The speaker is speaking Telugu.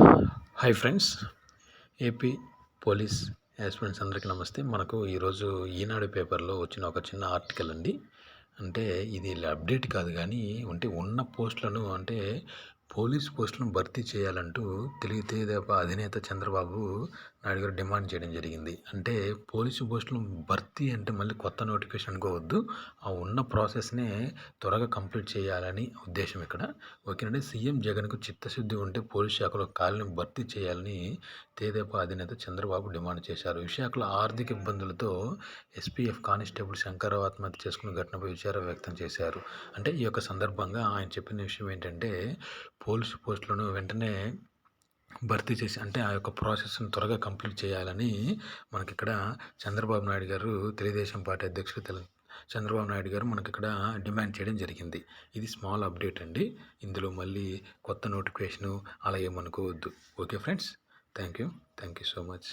Hi friends AP police aspirants అందరికీ నమస్తే. మనకు ఈరోజు ఈనాడు పేపర్లో వచ్చిన ఒక చిన్న ఆర్టికల్ అండి. అంటే ఇది అప్డేట్ కాదు కానీ అంటే ఉన్న పోస్టులను అంటే పోలీస్ పోస్టులను భర్తీ చేయాలంటూ తెలివితేదేప అధినేత చంద్రబాబు నాయుడు డిమాండ్ చేయడం జరిగింది. అంటే పోలీసు పోస్టులు భర్తీ అంటే మళ్ళీ కొత్త నోటిఫికేషన్ అనుకోవద్దు. ఆ ఉన్న ప్రాసెస్నే త్వరగా కంప్లీట్ చేయాలని ఉద్దేశం ఇక్కడ. ఓకేనండి సీఎం జగన్కు చిత్తశుద్ధి ఉంటే పోలీస్ శాఖలో ఖాళీని భర్తీ చేయాలని తేదేపా అధినేత చంద్రబాబు డిమాండ్ చేశారు. విశాఖలో ఆర్థిక ఇబ్బందులతో ఎస్పీఎఫ్ కానిస్టేబుల్ శంకరరావు ఆత్మహత్య చేసుకున్న ఘటనపై విచారం వ్యక్తం చేశారు. అంటే ఈ యొక్క సందర్భంగా ఆయన చెప్పిన విషయం ఏంటంటే పోలీసు పోస్టులను వెంటనే భర్తీ చేసి అంటే ఆ యొక్క ప్రాసెస్ని త్వరగా కంప్లీట్ చేయాలని మనకి ఇక్కడ చంద్రబాబు నాయుడు గారు తెలుగుదేశం పార్టీ అధ్యక్షుడు తెల చంద్రబాబు నాయుడు గారు మనకి ఇక్కడ డిమాండ్ చేయడం జరిగింది. ఇది స్మాల్ అప్డేట్ అండి. ఇందులో మళ్ళీ కొత్త నోటిఫికేషను అలా ఏమనుకోవద్దు. Okay friends thank you thank you so much.